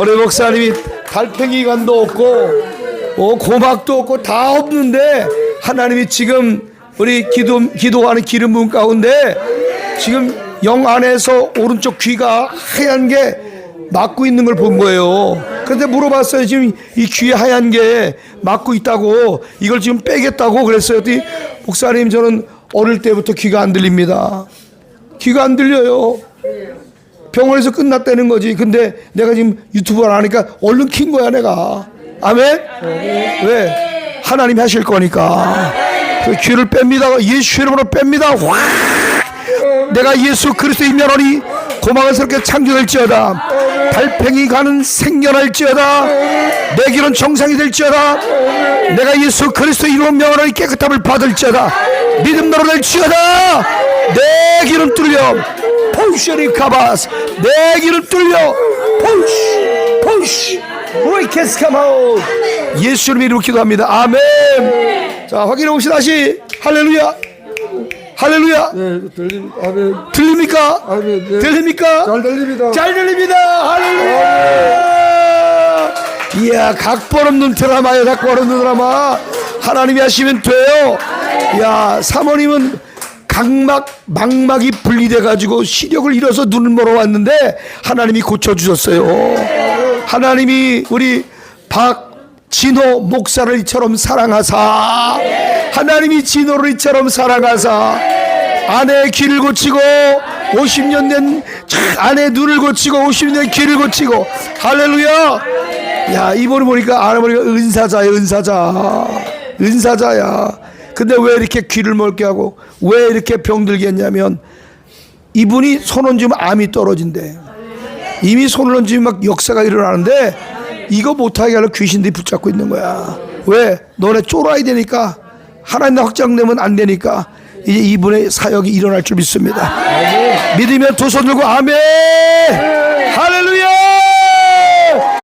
우리 목사님이 달팽이 관도 없고 어, 고막도 없고 다 없는데 하나님이 지금 우리 기도 기도하는 기름 부은 가운데 지금 영 안에서 오른쪽 귀가 하얀 게 막고 있는 걸 본 거예요. 그런데 물어봤어요. 지금 이 귀에 하얀 게 막고 있다고 이걸 지금 빼겠다고 그랬어요. 목사님 저는 어릴 때부터 귀가 안 들립니다. 귀가 안 들려요. 병원에서 끝났다는 거지. 근데 내가 지금 유튜브를 하니까 얼른 킨 거야, 내가. 아멘? 왜? 하나님이 하실 거니까. 그 귀를 뺍니다. 예수 이름으로 뺍니다. 확! 내가 예수 그리스도의 면허니 고마워스럽게 창조될지어다. 달팽이 가는 생겨날지어다. 내 길은 정상이 될지어다. 내가 예수 그리스도의 이름 면허니 깨끗함을 받을지어다. 믿음 너로 될지어다. 내 길은 뚫려. 포션이 카바스 내 길은 뚫려. 포시 포시. 리케스 카마오 예수를 이름으로 기도합니다. 아멘. 자 확인해 봅시다 다시. 할렐루야. 할렐루야. 네, 들림, 아멘. 들립니까? 아멘. 네. 들립니까? 잘 들립니다. 잘 들립니다. 할렐루야. 이야 각본 없는 드라마야 각본 없는 드라마. 하나님이 하시면 돼요. 야 사모님은 각막 망막이 분리돼 가지고 시력을 잃어서 눈을 멀어 왔는데 하나님이 고쳐 주셨어요. 하나님이 우리 박진호 목사를 이처럼 사랑하사. 하나님이 진호를 이처럼 사랑하사. 아내의 귀를 고치고 50년 된 아내 눈을 고치고 50년 된 귀를 고치고. 할렐루야! 야 이번에 보니까 알아 보니까 은사자야 은사자. 은사자야 근데 왜 이렇게 귀를 멀게 하고 왜 이렇게 병들게 했냐면 이분이 손 얹으면 암이 떨어진대. 이미 손을 얹으면 막 역사가 일어나는데 이거 못하게 하려 귀신들이 붙잡고 있는 거야. 왜? 너네 쫄아야 되니까. 하나님 나 확장되면 안 되니까. 이제 이분의 사역이 일어날 줄 믿습니다. 믿으면 두 손 들고 아멘